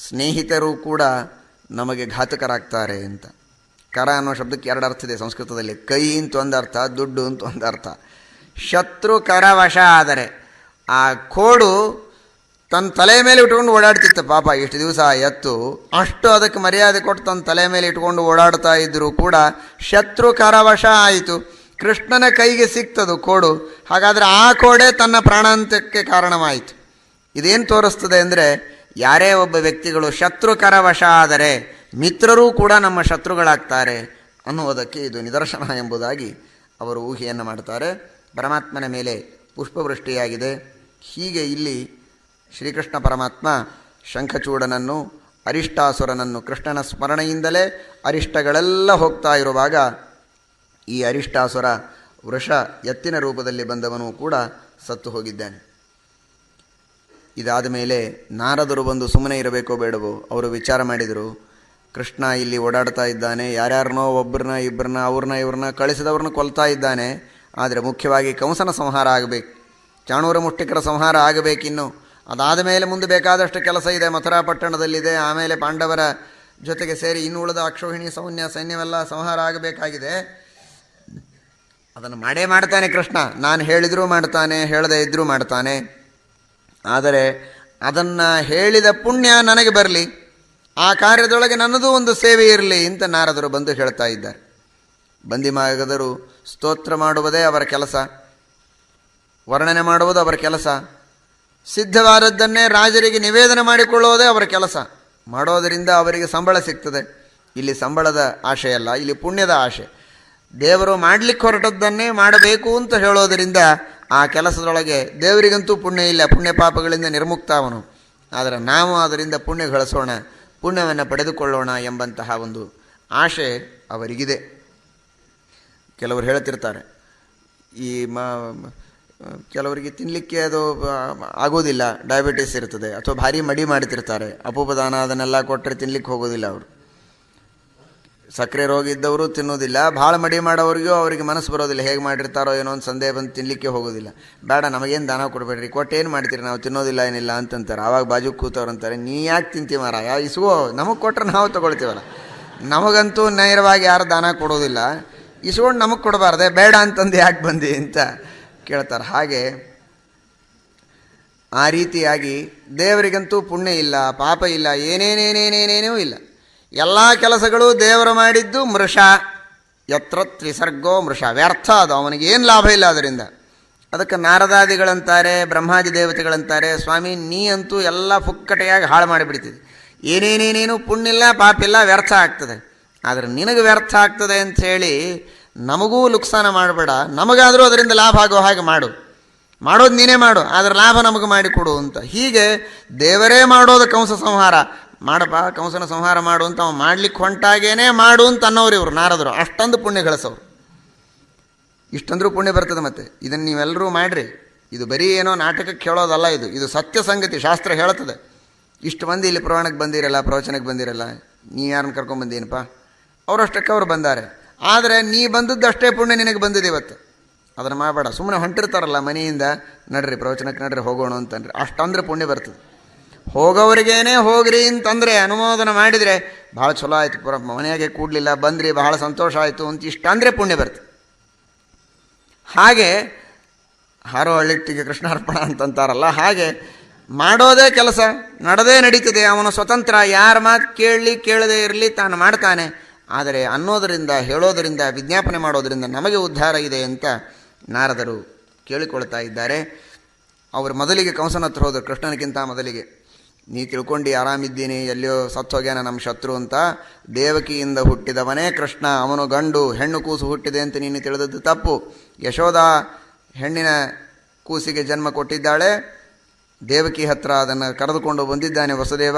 ಸ್ನೇಹಿತರು ಕೂಡ ನಮಗೆ ಘಾತಕರಾಗ್ತಾರೆ ಅಂತ. ಕರ ಅನ್ನೋ ಶಬ್ದಕ್ಕೆ ಎರಡು ಅರ್ಥ ಇದೆ ಸಂಸ್ಕೃತದಲ್ಲಿ. ಕೈ ಅಂತ ಒಂದು ಅರ್ಥ, ದುಡ್ಡು ಅಂತ ಒಂದು ಅರ್ಥ. ಶತ್ರು ಕರವಶ ಆದರೆ ಆ ಕೋಡು ತನ್ನ ತಲೆ ಮೇಲೆ ಇಟ್ಕೊಂಡು ಓಡಾಡ್ತಿತ್ತು ಪಾಪ. ಇಷ್ಟು ದಿವಸ ಎತ್ತು. ಅಷ್ಟು ಅದಕ್ಕೆ ಮರ್ಯಾದೆ ಕೊಟ್ಟು ತನ್ನ ತಲೆ ಮೇಲೆ ಇಟ್ಕೊಂಡು ಓಡಾಡ್ತಾ ಇದ್ದರೂ ಕೂಡ ಶತ್ರು ಕರವಶ ಆಯಿತು. ಕೃಷ್ಣನ ಕೈಗೆ ಸಿಕ್ತದು ಕೋಡು. ಹಾಗಾದರೆ ಆ ಕೋಡೆ ತನ್ನ ಪ್ರಾಣಾಂತ್ಯಕ್ಕೆ ಕಾರಣವಾಯಿತು. ಇದೇನು ತೋರಿಸ್ತದೆ ಅಂದರೆ ಯಾರೇ ಒಬ್ಬ ವ್ಯಕ್ತಿಗಳು ಶತ್ರು ಕರವಶ ಆದರೆ ಮಿತ್ರರೂ ಕೂಡ ನಮ್ಮ ಶತ್ರುಗಳಾಗ್ತಾರೆ ಅನ್ನುವುದಕ್ಕೆ ಇದು ನಿದರ್ಶನ ಎಂಬುದಾಗಿ ಅವರು ಊಹೆಯನ್ನು ಮಾಡ್ತಾರೆ. ಪರಮಾತ್ಮನ ಮೇಲೆ ಪುಷ್ಪವೃಷ್ಟಿಯಾಗಿದೆ. ಹೀಗೆ ಇಲ್ಲಿ ಶ್ರೀಕೃಷ್ಣ ಪರಮಾತ್ಮ ಶಂಖಚೂಡನನ್ನು, ಅರಿಷ್ಟಾಸುರನನ್ನು ಕೃಷ್ಣನ ಸ್ಮರಣೆಯಿಂದಲೇ ಅರಿಷ್ಟಗಳೆಲ್ಲ ಹೋಗ್ತಾ ಇರುವಾಗ ಈ ಅರಿಷ್ಟಾಸುರ ವೃಷ ಎತ್ತಿನ ರೂಪದಲ್ಲಿ ಬಂದವನು ಕೂಡ ಸತ್ತು ಹೋಗಿದ್ದಾನೆ. ಇದಾದ ಮೇಲೆ ನಾರದರು ಬಂದು ಸುಮ್ಮನೆ ಇರಬೇಕೋ ಬೇಡವೋ ಅವರು ವಿಚಾರ ಮಾಡಿದರು. ಕೃಷ್ಣ ಇಲ್ಲಿ ಓಡಾಡ್ತಾ ಇದ್ದಾನೆ, ಯಾರ್ಯಾರನೋ ಒಬ್ಬರನ್ನ ಇಬ್ಬರನ್ನ ಅವ್ರನ್ನ, ಇವ್ರನ್ನ ಕಳಿಸಿದವ್ರನ್ನ ಕೊಲ್ತಾ ಇದ್ದಾನೆ. ಆದರೆ ಮುಖ್ಯವಾಗಿ ಕಂಸನ ಸಂಹಾರ ಆಗಬೇಕು, ಚಾಣೂರ ಮುಷ್ಟಿಕರ ಸಂಹಾರ ಆಗಬೇಕಿನ್ನು ಅದಾದ ಮೇಲೆ ಮುಂದೆ ಬೇಕಾದಷ್ಟು ಕೆಲಸ ಇದೆ. ಮಥುರಾ ಪಟ್ಟಣದಲ್ಲಿದೆ ಆಮೇಲೆ ಪಾಂಡವರ ಜೊತೆಗೆ ಸೇರಿ ಇನ್ನು ಉಳಿದ ಅಕ್ಷೋಹಿಣಿ, ಸೌನ್ಯ, ಸೈನ್ಯವೆಲ್ಲ ಸಂಹಾರ ಆಗಬೇಕಾಗಿದೆ. ಅದನ್ನು ಮಾಡೇ ಮಾಡ್ತಾನೆ ಕೃಷ್ಣ. ನಾನು ಹೇಳಿದರೂ ಮಾಡ್ತಾನೆ, ಹೇಳದೇ ಇದ್ದರೂ ಮಾಡ್ತಾನೆ. ಆದರೆ ಅದನ್ನು ಹೇಳಿದ ಪುಣ್ಯ ನನಗೆ ಬರಲಿ. ಆ ಕಾರ್ಯದೊಳಗೆ ನನ್ನದು ಒಂದು ಸೇವೆ ಇರಲಿ ಅಂತ ನಾರದರು ಬಂದು ಹೇಳ್ತಾ ಇದ್ದಾರೆ. ಬಂದಿಮಾಗದರು ಸ್ತೋತ್ರ ಮಾಡುವುದೇ ಅವರ ಕೆಲಸ. ವರ್ಣನೆ ಮಾಡುವುದು ಅವರ ಕೆಲಸ. ಸಿದ್ಧವಾದದ್ದನ್ನೇ ರಾಜರಿಗೆ ನಿವೇದನೆ ಮಾಡಿಕೊಳ್ಳುವುದೇ ಅವರ ಕೆಲಸ. ಮಾಡೋದರಿಂದ ಅವರಿಗೆ ಸಂಬಳ ಸಿಗ್ತದೆ. ಇಲ್ಲಿ ಸಂಬಳದ ಆಶೆ ಅಲ್ಲ, ಇಲ್ಲಿ ಪುಣ್ಯದ ಆಶೆ. ದೇವರು ಮಾಡಲಿಕ್ಕೆ ಹೊರಟದ್ದನ್ನೇ ಮಾಡಬೇಕು ಅಂತ ಹೇಳೋದರಿಂದ ಆ ಕೆಲಸದೊಳಗೆ ದೇವರಿಗಂತೂ ಪುಣ್ಯ ಇಲ್ಲ, ಪುಣ್ಯ ಪಾಪಗಳಿಂದ ನಿರ್ಮುಕ್ತ ಅವನು. ಆದರೆ ನಾವು ಅದರಿಂದ ಪುಣ್ಯ ಗಳಿಸೋಣ, ಪುಣ್ಯವನ್ನು ಪಡೆದುಕೊಳ್ಳೋಣ ಎಂಬಂತಹ ಒಂದು ಆಶೆ ಅವರಿಗಿದೆ. ಕೆಲವರು ಹೇಳ್ತಿರ್ತಾರೆ, ಈ ಮ ಕೆಲವರಿಗೆ ತಿನ್ನಲಿಕ್ಕೆ ಅದು ಆಗೋದಿಲ್ಲ ಡಯಾಬಿಟಿಸ್ ಇರ್ತದೆ, ಅಥವಾ ಭಾರಿ ಮಡಿ ಮಾಡ್ತಿರ್ತಾರೆ. ಅಪೂಪದಾನ ಅದನ್ನೆಲ್ಲ ಕೊಟ್ಟರೆ ತಿನ್ನಲಿಕ್ಕೆ ಹೋಗೋದಿಲ್ಲ ಅವರು. ಸಕ್ಕರೆ ರೋಗ ಇದ್ದವರು ತಿನ್ನೋದಿಲ್ಲ, ಭಾಳ ಮಡಿ ಮಾಡೋರಿಗೂ ಅವರಿಗೆ ಮನಸ್ಸು ಬರೋದಿಲ್ಲ, ಹೇಗೆ ಮಾಡಿರ್ತಾರೋ ಏನೋ ಒಂದು ಸಂದೇಹ ಬಂದು ತಿನ್ನಲಿಕ್ಕೆ ಹೋಗೋದಿಲ್ಲ. ಬೇಡ, ನಮಗೇನು ದಾನ ಕೊಡಬೇಡ್ರಿ, ಕೊಟ್ಟು ಏನು ಮಾಡ್ತೀರಿ, ನಾವು ತಿನ್ನೋದಿಲ್ಲ ಏನಿಲ್ಲ ಅಂತಂತಾರೆ. ಆವಾಗ ಬಾಜು ಕೂತವ್ರು ಅಂತಾರೆ, ನೀ ಯಾಕೆ ತಿಂತೀವಿ ಮಾರಾಯ? ಇಸ್ಗೋ ನಮಗೆ ಕೊಟ್ಟರೆ ನಾವು ತೊಗೊಳ್ತೀವಲ್ಲ. ನಮಗಂತೂ ನೇರವಾಗಿ ಯಾರು ದಾನ ಕೊಡೋದಿಲ್ಲ. ಇಸ್ಕೊಂಡು ನಮಗೆ ಕೊಡಬಾರ್ದೆ, ಬೇಡ ಅಂತಂದು ಯಾಕೆ ಬಂದಿ? ಅಂತ ಕೇಳ್ತಾರೆ. ಹಾಗೆ ಆ ರೀತಿಯಾಗಿ ದೇವರಿಗಂತೂ ಪುಣ್ಯ ಇಲ್ಲ, ಪಾಪ ಇಲ್ಲ, ಏನೇನೇನೇನೇನೇನೂ ಇಲ್ಲ. ಎಲ್ಲ ಕೆಲಸಗಳು ದೇವರು ಮಾಡಿದ್ದು ಮೃಷ. ಯತ್ರ ತ್ರಿಸರ್ಗೋ ಮೃಷ. ವ್ಯರ್ಥ ಅದು, ಅವನಿಗೆ ಏನು ಲಾಭ ಇಲ್ಲ ಅದರಿಂದ. ಅದಕ್ಕೆ ನಾರದಾದಿಗಳಂತಾರೆ, ಬ್ರಹ್ಮಾದಿ ದೇವತೆಗಳಂತಾರೆ, ಸ್ವಾಮಿ, ನೀ ಅಂತೂ ಎಲ್ಲ ಫುಕ್ಕಟೆಯಾಗಿ ಹಾಳು ಮಾಡಿಬಿಡ್ತಿದ್ದೆ. ಏನೇನೇನೇನು ಪುಣ್ಯ ಇಲ್ಲ, ಪಾಪ ಇಲ್ಲ, ವ್ಯರ್ಥ ಆಗ್ತದೆ. ಆದರೆ ನಿನಗೆ ವ್ಯರ್ಥ ಆಗ್ತದೆ ಅಂಥೇಳಿ ನಮಗೂ ಲುಕ್ಸಾನ ಮಾಡಬೇಡ. ನಮಗಾದರೂ ಅದರಿಂದ ಲಾಭ ಆಗೋ ಹಾಗೆ ಮಾಡು. ಮಾಡೋದು ನೀನೇ ಮಾಡು ಅದರ ಲಾಭ ನಮಗೆ ಮಾಡಿಕೊಡು ಅಂತ. ಹೀಗೆ ದೇವರೇ ಮಾಡೋದು ಕಂಸ ಸಂಹಾರ. ಮಾಡಪ್ಪ, ಕಂಸನ ಸಂಹಾರ ಮಾಡು ಅಂತ ಅವ ಮಾಡ್ಲಿಕ್ಕೆ ಹೊಂಟಾಗೇನೆ ಮಾಡು ಅಂತ ಅನ್ನೋರು ಇವರು, ನಾರದರು. ಅಷ್ಟೊಂದು ಪುಣ್ಯ ಗಳಿಸೋರು. ಇಷ್ಟಂದ್ರೂ ಪುಣ್ಯ ಬರ್ತದೆ ಮತ್ತೆ. ಇದನ್ನು ನೀವೆಲ್ಲರೂ ಮಾಡಿರಿ. ಇದು ಬರೀ ಏನೋ ನಾಟಕಕ್ಕೆ ಹೇಳೋದಲ್ಲ ಇದು. ಇದು ಸತ್ಯ ಸಂಗತಿ, ಶಾಸ್ತ್ರ ಹೇಳ್ತದೆ. ಇಷ್ಟು ಮಂದಿ ಇಲ್ಲಿ ಪುರಾಣಕ್ಕೆ ಬಂದಿರಲ್ಲ, ಪ್ರವಚನಕ್ಕೆ ಬಂದಿರಲ್ಲ? ನೀ ಯಾರನ್ನ ಕರ್ಕೊಂಬಂದೇನಪ್ಪ ಅವರಷ್ಟಕ್ಕೆ ಅವ್ರು ಬಂದಾರೆ. ಆದರೆ ನೀ ಬಂದದ್ದಷ್ಟೇ ಪುಣ್ಯ ನಿನಗೆ ಬಂದಿದೆ ಇವತ್ತು. ಅದನ್ನು ಮಾಡಬೇಡ. ಸುಮ್ಮನೆ ಹೊಂಟಿರ್ತಾರಲ್ಲ ಮನೆಯಿಂದ, ನಡ್ರಿ ಪ್ರವಚನಕ್ಕೆ ನಡ್ರಿ, ಹೋಗೋಣ ಅಂತಂದ್ರೆ. ಅಷ್ಟಂದ್ರೆ ಪುಣ್ಯ ಬರ್ತದೆ. ಹೋಗೋರಿಗೇನೆ ಹೋಗ್ರಿ ಅಂತಂದರೆ ಅನುಮೋದನೆ ಮಾಡಿದರೆ ಭಾಳ ಚಲೋ ಆಯಿತು ಪುರ ಮನೆಯಾಗೆ ಕೂಡಲಿಲ್ಲ, ಬಂದ್ರಿ ಬಹಳ ಸಂತೋಷ ಆಯಿತು ಅಂತ ಇಷ್ಟಂದರೆ ಪುಣ್ಯ ಬರ್ತದೆ. ಹಾಗೆ ಹಾರೋ ಹಳ್ಳಿಟ್ಟಿಗೆ ಕೃಷ್ಣಾರ್ಪಣ ಅಂತಂತಾರಲ್ಲ, ಹಾಗೆ ಮಾಡೋದೇ ಕೆಲಸ, ನಡೆದೇ ನಡೀತದೆ. ಅವನು ಸ್ವತಂತ್ರ, ಯಾರ ಮಾತು ಕೇಳಲಿ ಕೇಳದೇ ಇರಲಿ ತಾನು ಮಾಡ್ತಾನೆ. ಆದರೆ ಅನ್ನೋದರಿಂದ, ಹೇಳೋದರಿಂದ, ವಿಜ್ಞಾಪನೆ ಮಾಡೋದರಿಂದ ನಮಗೆ ಉದ್ಧಾರ ಇದೆ ಅಂತ ನಾರದರು ಕೇಳಿಕೊಳ್ತಾ ಇದ್ದಾರೆ. ಅವರು ಮೊದಲಿಗೆ ಕಂಸನ ಹತ್ರ ಹೋದರು, ಕೃಷ್ಣನಿಗಿಂತ ಮೊದಲಿಗೆ. ನೀ ತಿಳ್ಕೊಂಡು, ಆರಾಮಿದ್ದೀನಿ, ಎಲ್ಲಿಯೋ ಸತ್ತೋಗ್ಯಾನ ನಮ್ಮ ಶತ್ರು ಅಂತ. ದೇವಕಿಯಿಂದ ಹುಟ್ಟಿದವನೇ ಕೃಷ್ಣ, ಅವನು ಗಂಡು, ಹೆಣ್ಣು ಕೂಸು ಹುಟ್ಟಿದೆ ಅಂತ ನೀನು ತಿಳಿದದ್ದು ತಪ್ಪು. ಯಶೋಧ ಹೆಣ್ಣಿನ ಕೂಸಿಗೆ ಜನ್ಮ ಕೊಟ್ಟಿದ್ದಾಳೆ. ದೇವಕಿ ಹತ್ರ ಅದನ್ನು ಕರೆದುಕೊಂಡು ಬಂದಿದ್ದಾನೆ, ವಸುದೇವ.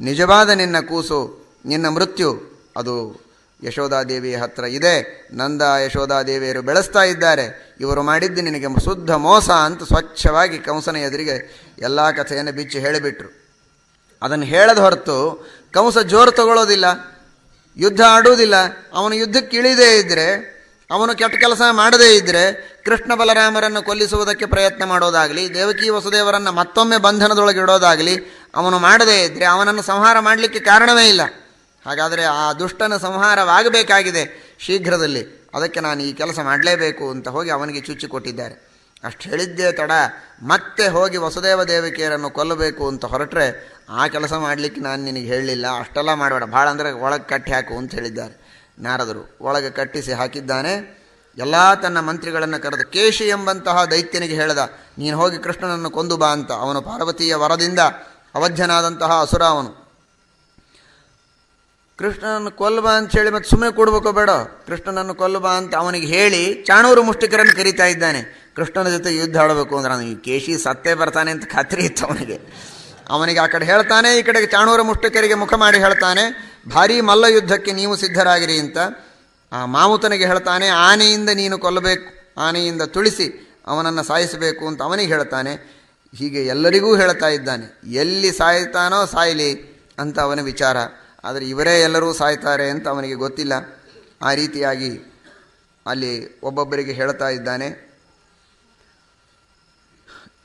ನಿಜವಾದ ನಿನ್ನ ಕೂಸು, ನಿನ್ನ ಮೃತ್ಯು ಅದು ಯಶೋಧಾದೇವಿಯ ಹತ್ರ ಇದೆ. ನಂದ ಯಶೋಧಾದೇವಿಯರು ಬೆಳೆಸ್ತಾ ಇದ್ದಾರೆ. ಇವರು ಮಾಡಿದ್ದು ನಿನಗೆ ಶುದ್ಧ ಮೋಸ ಅಂತ ಸ್ವಚ್ಛವಾಗಿ ಕಂಸನ ಎದುರಿಗೆ ಎಲ್ಲ ಕಥೆಯನ್ನು ಬಿಚ್ಚಿ ಹೇಳಿಬಿಟ್ರು. ಅದನ್ನು ಹೇಳದ ಹೊರತು ಕಂಸ ಜೋರು ತಗೊಳ್ಳೋದಿಲ್ಲ, ಯುದ್ಧ ಆಡುವುದಿಲ್ಲ. ಅವನು ಯುದ್ಧಕ್ಕೆ ಇಳಿದೇ ಇದ್ದರೆ ಅವನು ಕೆಟ್ಟ ಕೆಲಸ ಮಾಡದೇ ಇದ್ದರೆ ಕೃಷ್ಣ ಬಲರಾಮರನ್ನು ಕೊಲ್ಲಿಸುವುದಕ್ಕೆ ಪ್ರಯತ್ನ ಮಾಡೋದಾಗಲಿ, ದೇವಕಿ ವಸುದೇವರನ್ನು ಮತ್ತೊಮ್ಮೆ ಬಂಧನದೊಳಗೆ ಇಡೋದಾಗಲಿ, ಅವನು ಮಾಡದೇ ಇದ್ದರೆ ಅವನನ್ನು ಸಂಹಾರ ಮಾಡಲಿಕ್ಕೆ ಕಾರಣವೇ ಇಲ್ಲ. ಹಾಗಾದರೆ ಆ ದುಷ್ಟನ ಸಂಹಾರವಾಗಬೇಕಾಗಿದೆ ಶೀಘ್ರದಲ್ಲಿ. ಅದಕ್ಕೆ ನಾನು ಈ ಕೆಲಸ ಮಾಡಲೇಬೇಕು ಅಂತ ಹೋಗಿ ಅವನಿಗೆ ಚುಚ್ಚಿ ಕೊಟ್ಟಿದ್ದಾರೆ. ಅಷ್ಟು ಹೇಳಿದ್ದೇ ತಡ. ಮತ್ತೆ ಹೋಗಿ ವಸುದೇವ ದೇವಿಕೆಯರನ್ನು ಕೊಲ್ಲಬೇಕು ಅಂತ ಹೊರಟ್ರೆ ಆ ಕೆಲಸ ಮಾಡಲಿಕ್ಕೆ ನಾನು ನಿನಗೆ ಹೇಳಲಿಲ್ಲ. ಅಷ್ಟೆಲ್ಲ ಮಾಡಬೇಡ. ಭಾಳ ಅಂದರೆ ಒಳಗೆ ಕಟ್ಟಿ ಹಾಕು ಅಂತ ಹೇಳಿದ್ದಾರೆ. ನಾರದರು ಒಳಗೆ ಕಟ್ಟಿಸಿ ಹಾಕಿದ್ದಾನೆ. ಎಲ್ಲ ತನ್ನ ಮಂತ್ರಿಗಳನ್ನು ಕರೆದು, ಕೇಶಿ ಎಂಬಂತಹ ದೈತ್ಯನಿಗೆ ಹೇಳಿದ, ನೀನು ಹೋಗಿ ಕೃಷ್ಣನನ್ನು ಕೊಂದು ಬಾ ಅಂತ. ಅವನು ಪಾರ್ವತಿಯ ವರದಿಂದ ಅವಧ್ಯನಾದಂತಹ ಅಸುರ ಅವನು. ಕೃಷ್ಣನನ್ನು ಕೊಲ್ಲಬ ಹೇಳಿ ಮತ್ತೆ ಸುಮ್ಮನೆ ಕೊಡ್ಬೇಕೋ, ಬೇಡ. ಕೃಷ್ಣನನ್ನು ಕೊಲ್ಲಬಾ ಅಂತ ಅವನಿಗೆ ಹೇಳಿ ಚಾಣೂರು ಮುಷ್ಟಿಕರನ್ನು ಕರೀತಾ ಇದ್ದಾನೆ. ಕೃಷ್ಣನ ಜೊತೆ ಯುದ್ಧ ಆಡಬೇಕು ಅಂದ್ರೆ ಅವನಿಗೆ ಕೇಶಿ ಸತ್ತೇ ಬರ್ತಾನೆ ಅಂತ ಖಾತ್ರಿ ಇತ್ತು ಅವನಿಗೆ. ಅವನಿಗೆ ಆ ಕಡೆ ಹೇಳ್ತಾನೆ, ಈ ಕಡೆಗೆ ಚಾಣೂರ ಮುಷ್ಟಿಕರಿಗೆ ಮುಖ ಮಾಡಿ ಹೇಳ್ತಾನೆ, ಭಾರೀ ಮಲ್ಲ ಯುದ್ಧಕ್ಕೆ ನೀವು ಸಿದ್ಧರಾಗಿರಿ ಅಂತ ಆ ಮಾವುತನಿಗೆ ಹೇಳ್ತಾನೆ, ಆನೆಯಿಂದ ನೀನು ಕೊಲ್ಲಬೇಕು, ಆನೆಯಿಂದ ತುಳಿಸಿ ಅವನನ್ನು ಸಾಯಿಸಬೇಕು ಅಂತ ಅವನಿಗೆ ಹೇಳ್ತಾನೆ. ಹೀಗೆ ಎಲ್ಲರಿಗೂ ಹೇಳ್ತಾ ಇದ್ದಾನೆ, ಎಲ್ಲಿ ಸಾಯ್ತಾನೋ ಸಾಯಲಿ ಅಂತ ಅವನ ವಿಚಾರ. ಆದರೆ ಇವರೇ ಎಲ್ಲರೂ ಸಾಯ್ತಾರೆ ಅಂತ ಅವನಿಗೆ ಗೊತ್ತಿಲ್ಲ. ಆ ರೀತಿಯಾಗಿ ಅಲ್ಲಿ ಒಬ್ಬೊಬ್ಬರಿಗೆ ಹೇಳ್ತಾ ಇದ್ದಾನೆ.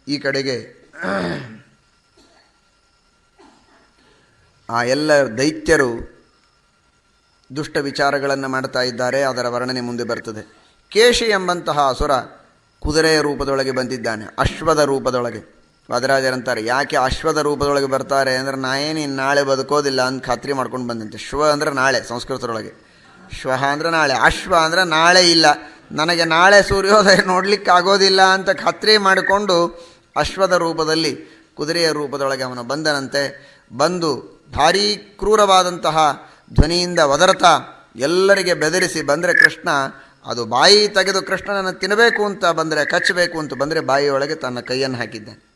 ಈ ಕಡೆಗೆ ಆ ಎಲ್ಲ ದೈತ್ಯರು ದುಷ್ಟ ವಿಚಾರಗಳನ್ನು ಮಾಡ್ತಾ ಇದ್ದಾರೆ, ಅದರ ವರ್ಣನೆ ಮುಂದೆ ಬರ್ತದೆ. ಕೇಶಿ ಎಂಬಂತಹ ಅಸುರ ಕುದುರೆಯ ರೂಪದೊಳಗೆ ಬಂದಿದ್ದಾನೆ, ಅಶ್ವದ ರೂಪದೊಳಗೆ. ವಾದರಾಜರಂತಾರೆ ಯಾಕೆ ಅಶ್ವದ ರೂಪದೊಳಗೆ ಬರ್ತಾರೆ? ಅಂದರೆ, ನಾ ಇನ್ನು ನಾಳೆ ಬದುಕೋದಿಲ್ಲ ಅಂತ ಖಾತ್ರಿ ಮಾಡ್ಕೊಂಡು ಬಂದಂತೆ. ಶ್ವ ಅಂದರೆ ನಾಳೆ, ಸಂಸ್ಕೃತದೊಳಗೆ. ಶ್ವ ಅಂದರೆ ನಾಳೆ, ಅಶ್ವ ಅಂದರೆ ನಾಳೆ ಇಲ್ಲ. ನನಗೆ ನಾಳೆ ಸೂರ್ಯೋದಯ ನೋಡಲಿಕ್ಕೆ ಆಗೋದಿಲ್ಲ ಅಂತ ಖಾತ್ರಿ ಮಾಡಿಕೊಂಡು ಅಶ್ವದ ರೂಪದಲ್ಲಿ, ಕುದುರೆಯ ರೂಪದೊಳಗೆ ಅವನು ಬಂದನಂತೆ. ಬಂದು ಭಾರೀ ಕ್ರೂರವಾದಂತಹ ಧ್ವನಿಯಿಂದ ವದರತ ಎಲ್ಲರಿಗೆ ಬೆದರಿಸಿ, ಬಂದರೆ ಕೃಷ್ಣ, ಅದು ಬಾಯಿ ತೆಗೆದು ಕೃಷ್ಣನನ್ನು ತಿನ್ನಬೇಕು ಅಂತ ಬಂದರೆ, ಕಚ್ಚಬೇಕು ಅಂತ ಬಂದರೆ, ಬಾಯಿಯೊಳಗೆ ತನ್ನ ಕೈಯನ್ನು ಹಾಕಿದ್ದಾನೆ.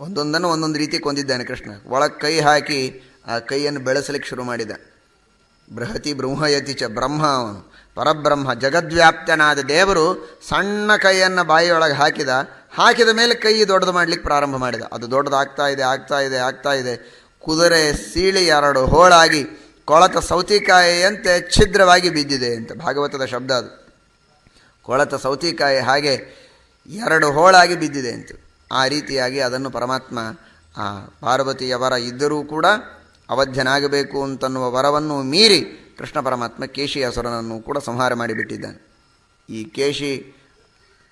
ಒಂದೊಂದನ್ನು ಒಂದೊಂದು ರೀತಿ ಕೊಂದಿದ್ದಾನೆ ಕೃಷ್ಣ. ಒಳಗೆ ಕೈ ಹಾಕಿ ಆ ಕೈಯನ್ನು ಬೆಳೆಸಲಿಕ್ಕೆ ಶುರು ಮಾಡಿದ. ಬೃಹತಿ ಬ್ರಹ್ಮಯತಿ ಚ ಬ್ರಹ್ಮ ಅವನು. ಪರಬ್ರಹ್ಮ ಜಗದ್ವ್ಯಾಪ್ತನಾದ ದೇವರು ಸಣ್ಣ ಕೈಯನ್ನು ಬಾಯಿಯೊಳಗೆ ಹಾಕಿದ. ಹಾಕಿದ ಮೇಲೆ ಕೈ ದೊಡ್ಡದು ಮಾಡಲಿಕ್ಕೆ ಪ್ರಾರಂಭ ಮಾಡಿದ. ಅದು ದೊಡ್ಡದಾಗ್ತಾ ಇದೆ, ಆಗ್ತಾ ಇದೆ ಆಗ್ತಾ ಇದೆ. ಕುದುರೆ, ಸೀಳಿ ಎರಡು ಹೋಳಾಗಿ ಕೊಳತ ಸೌತಿಕಾಯಿಯಂತೆ ಛಿದ್ರವಾಗಿ ಬಿದ್ದಿದೆ ಅಂತ ಭಾಗವತದ ಶಬ್ದ ಅದು. ಕೊಳತ ಸೌತಿಕಾಯಿ ಹಾಗೆ ಎರಡು ಹೋಳಾಗಿ ಬಿದ್ದಿದೆ ಅಂತ. ಆ ರೀತಿಯಾಗಿ ಅದನ್ನು ಪರಮಾತ್ಮ, ಆ ಪಾರ್ವತಿಯವರ ಇದ್ದರೂ ಕೂಡ ಅವಧ್ಯನಾಗಬೇಕು ಅಂತನ್ನುವ ವರವನ್ನು ಮೀರಿ ಕೃಷ್ಣ ಪರಮಾತ್ಮ ಕೇಶಿ ಅಸುರನನ್ನು ಕೂಡ ಸಂಹಾರ ಮಾಡಿಬಿಟ್ಟಿದ್ದಾನೆ. ಈ ಕೇಶಿ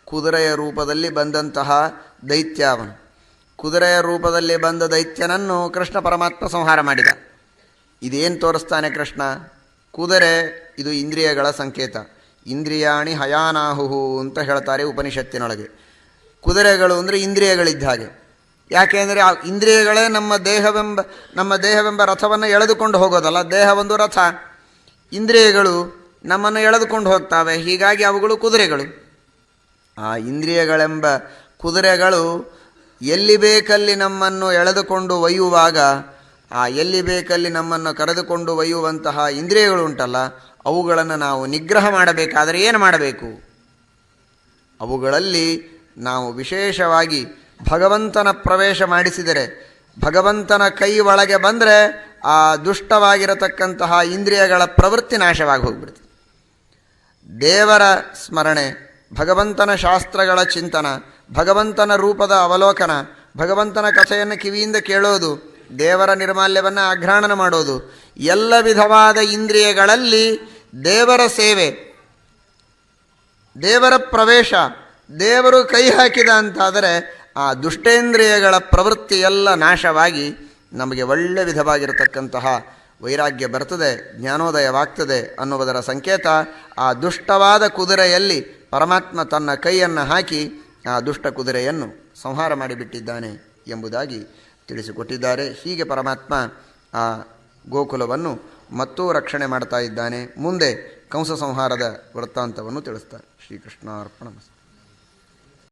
ಕುದುರೆಯ ರೂಪದಲ್ಲಿ ಬಂದಂತಹ ದೈತ್ಯ ಅವನು. ಕುದುರೆಯ ರೂಪದಲ್ಲಿ ಬಂದ ದೈತ್ಯನನ್ನು ಕೃಷ್ಣ ಪರಮಾತ್ಮ ಸಂಹಾರ ಮಾಡಿದ. ಇದೇನು ತೋರಿಸ್ತಾನೆ ಕೃಷ್ಣ? ಕುದುರೆ, ಇದು ಇಂದ್ರಿಯಗಳ ಸಂಕೇತ. ಇಂದ್ರಿಯಾಣಿ ಹಯಾನಾಹುಹು ಅಂತ ಹೇಳ್ತಾರೆ ಉಪನಿಷತ್ತಿನೊಳಗೆ. ಕುದುರೆಗಳು ಅಂದರೆ ಇಂದ್ರಿಯಗಳಿದ್ದ ಹಾಗೆ. ಯಾಕೆಂದರೆ ಆ ಇಂದ್ರಿಯಗಳೇ ನಮ್ಮ ದೇಹವೆಂಬ ನಮ್ಮ ದೇಹವೆಂಬ ರಥವನ್ನು ಎಳೆದುಕೊಂಡು ಹೋಗೋದಲ್ಲ, ದೇಹ ಒಂದು ರಥ. ಇಂದ್ರಿಯಗಳು ನಮ್ಮನ್ನು ಎಳೆದುಕೊಂಡು ಹೋಗ್ತವೆ, ಹೀಗಾಗಿ ಅವುಗಳು ಕುದುರೆಗಳು. ಆ ಇಂದ್ರಿಯಗಳೆಂಬ ಕುದುರೆಗಳು ಎಲ್ಲಿ ಬೇಕಲ್ಲಿ ನಮ್ಮನ್ನು ಎಳೆದುಕೊಂಡು ಒಯ್ಯುವಾಗ, ಆ ಎಲ್ಲಿ ಬೇಕಲ್ಲಿ ನಮ್ಮನ್ನು ಕರೆದುಕೊಂಡು ಒಯ್ಯುವಂತಹ ಇಂದ್ರಿಯಗಳು ಉಂಟಲ್ಲ, ಅವುಗಳನ್ನು ನಾವು ನಿಗ್ರಹ ಮಾಡಬೇಕಾದರೆ ಏನು ಮಾಡಬೇಕು? ಅವುಗಳಲ್ಲಿ ನಾವು ವಿಶೇಷವಾಗಿ ಭಗವಂತನ ಪ್ರವೇಶ ಮಾಡಿಸಿದರೆ, ಭಗವಂತನ ಕೈ ಒಳಗೆ ಬಂದರೆ ಆ ದುಷ್ಟವಾಗಿರತಕ್ಕಂತಹ ಇಂದ್ರಿಯಗಳ ಪ್ರವೃತ್ತಿ ನಾಶವಾಗಿ ಹೋಗ್ಬಿಡ್ತದೆ ದೇವರ ಸ್ಮರಣೆ, ಭಗವಂತನ ಶಾಸ್ತ್ರಗಳ ಚಿಂತನ, ಭಗವಂತನ ರೂಪದ ಅವಲೋಕನ, ಭಗವಂತನ ಕಥೆಯನ್ನು ಕಿವಿಯಿಂದ ಕೇಳೋದು, ದೇವರ ನಿರ್ಮಾಲ್ಯವನ್ನು ಆಘ್ರಾಣನ ಮಾಡೋದು, ಎಲ್ಲ ವಿಧವಾದ ಇಂದ್ರಿಯಗಳಲ್ಲಿ ದೇವರ ಸೇವೆ, ದೇವರ ಪ್ರವೇಶ ದೇವರು ಕೈ ಹಾಕಿದ ಅಂತಾದರೆ ಆ ದುಷ್ಟೇಂದ್ರಿಯಗಳ ಪ್ರವೃತ್ತಿ ಎಲ್ಲ ನಾಶವಾಗಿ ನಮಗೆ ಒಳ್ಳೆ ವಿಧವಾಗಿರತಕ್ಕಂತಹ ವೈರಾಗ್ಯ ಬರ್ತದೆ, ಜ್ಞಾನೋದಯವಾಗ್ತದೆ ಅನ್ನುವುದರ ಸಂಕೇತ ಆ ದುಷ್ಟವಾದ ಕುದುರೆಯಲ್ಲಿ ಪರಮಾತ್ಮ ತನ್ನ ಕೈಯನ್ನು ಹಾಕಿ ಆ ದುಷ್ಟ ಕುದುರೆಯನ್ನು ಸಂಹಾರ ಮಾಡಿಬಿಟ್ಟಿದ್ದಾನೆ ಎಂಬುದಾಗಿ ತಿಳಿಸಿಕೊಟ್ಟಿದ್ದಾರೆ. ಹೀಗೆ ಪರಮಾತ್ಮ ಆ ಗೋಕುಲವನ್ನು ಮತ್ತೂ ರಕ್ಷಣೆ ಮಾಡ್ತಾ ಇದ್ದಾನೆ. ಮುಂದೆ ಕಂಸ ಸಂಹಾರದ ವೃತ್ತಾಂತವನ್ನು ತಿಳಿಸ್ತಾರೆ. ಶ್ರೀಕೃಷ್ಣಾರ್ಪಣ